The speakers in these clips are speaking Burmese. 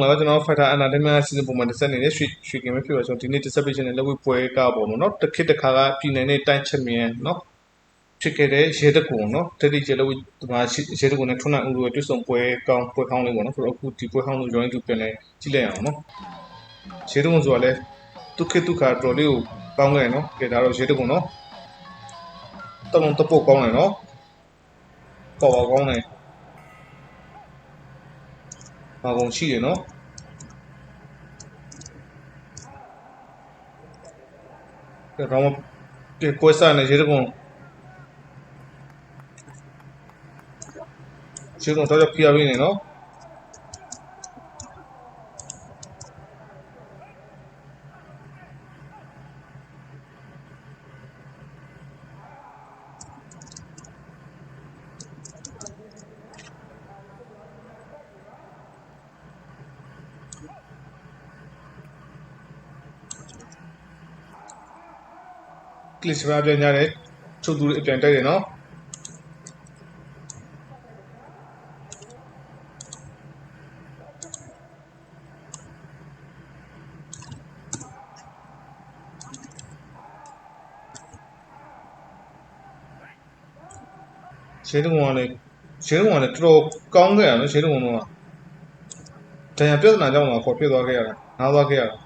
ငါကကျွန်တော် fighter entertainment season ပုံမှန်တစ်ဆက်နေတဲ့ရွှေရွှေကင်ပဲဖြစ်ပါဆိုတော့ဒီနေ့ dissertation နဲ့လက်ဝဲပွဲကပေါ့နော်တစ်ခေတ်တစ်ခါကပြည်နယ်နဲ့တိုင်းချန်ပီယံနော်ဖြစ်ခဲ့တဲ့ရဲတကူနော်တတိကျလက်ဝဲဒီမှာရဲတကူနဲ့ထွန်းနိုင်ဦးတို့ရဲ့တွတ်ဆုံပွဲကောင်းပွဲကောင်းလေးပေါ့နော်ဆိုတော့အခုဒီပွဲကောင်းလို့ join တူပြန်လဲကြည့်လိုက်အောင်နော်ရဲတကူဆိုတာလဲဒုက္ခဒုက္ခတော်လေးကိုကောင်းခဲ့နော်ကဲဒါတော့ရဲတကူနော်တလုံးတပုတ်ကောင်းတယ်နော်ပေါ်ပါကောင်းတယ် ဘာကုန်ရှိရနော်ကဲတော့ကဲကွဲစားနေရေကုန်းရေကုန်းတော့ပြရပြီနေနော် ကလစ်စပါပြန်ကြတယ်ချုပ်သူတွေအပြန်တိုက်တယ်နော်ရှင်းတုံကလည်းရှင်းတုံကလည်းတော်တော်ကောင်းခဲ့ရနော်ရှင်းတုံကတော့ဒဏ်ရာပြဿနာကြောင့်မှခေါ်ပြစ်သွားခဲ့ရတာနားသွားခဲ့ရတာ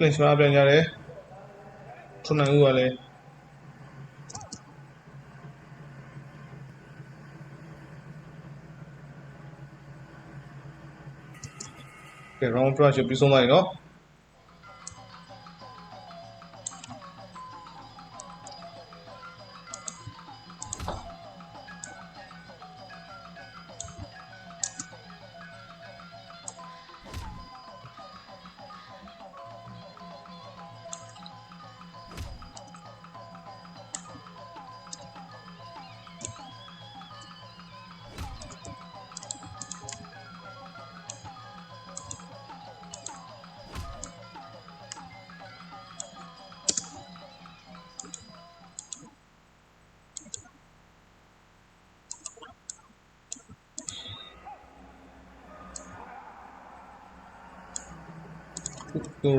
ပြင်စပါပြန်ကြတယ်ထွန်းနိုင်ဦးကလည်းကဲ round 2ရှပြီးဆုံးလိုက်နော်သူ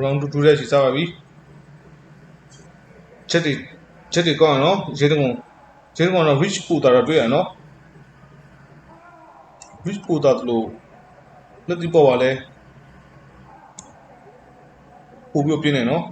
round 2တဲ့ရှိစားပါပြီချက်တွေချက်တွေကောင်းရနော်ရေတုံးရေတုံးကတော့ reach ပူတာတော့တွေ့ရနော် reach ပူတာတလို့လက်ဒီပေါ်ပါလဲပူပြီးပြင်းနေနော်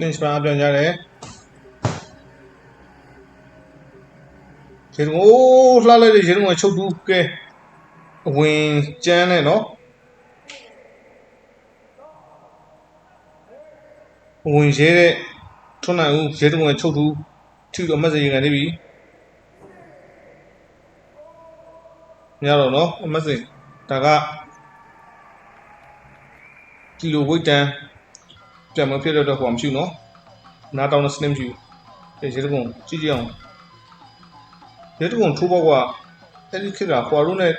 လင့်စပါပြန်ကြတယ်ရေတုံးအိုးလှလိုက်တယ်ရေတုံးကချုပ်တူးကဲအဝင်ကျန်းနဲ့နော်အဝင်ရဲတဲ့ထွန်းနိုင်ဦးရေတုံးကချုပ်တူးထိတော့မက်ဆေ့ချ်ကနေပြီညတော့နော်မက်ဆေ့ချ်ဒါကကီလိုဝိတ်တန် ပြန်မဖြစ်တဲ့တော့ဟိုမရှိဘူးနော်နားတောင်းတဲ့စနစ်မရှိဘူးအဲရေတကုံကြည့်ကြည့်အောင်ရေတကုံထိုးပေါက်ကအဲ့ဒီခေတ်ကဟွာရုံးနဲ့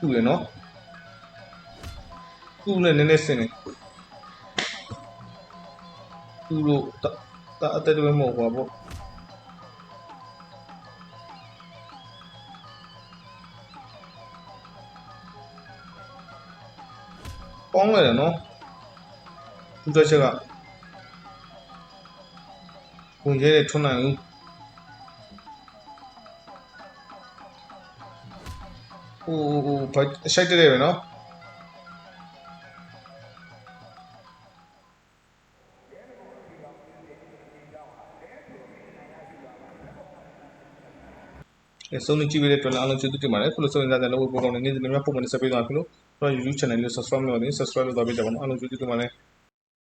တူတယ်နော်တူနဲ့နည်းနည်းစင်နေတူလို့တာအတက်တွေမဟုတ်ပါဘူးပေါင်းလိုက်တယ်နော် သူတစ်ချက်ကဝင်ရဲတဲ့ထွန်းနိုင်ဦးဟိုဟိုဘာရှိုက်တဲ့ပဲနော်အဲဆုံးနေကြည့်ရတဲ့အတွက်လည်းအားလုံးကျေးဇူးတင်ပါတယ်ခုလိုဆုံးနေတဲ့လောကပေါ်ကောင်နေနေနေများပုံမှန်ဆက်ပေးသွားပြီလို့ကျွန်တော် YouTube channel လေး subscribe လုပ်နေ subscribe လုပ်သွားပေးကြပါဦးအားလုံးကျေးဇူးတင်ပါတယ်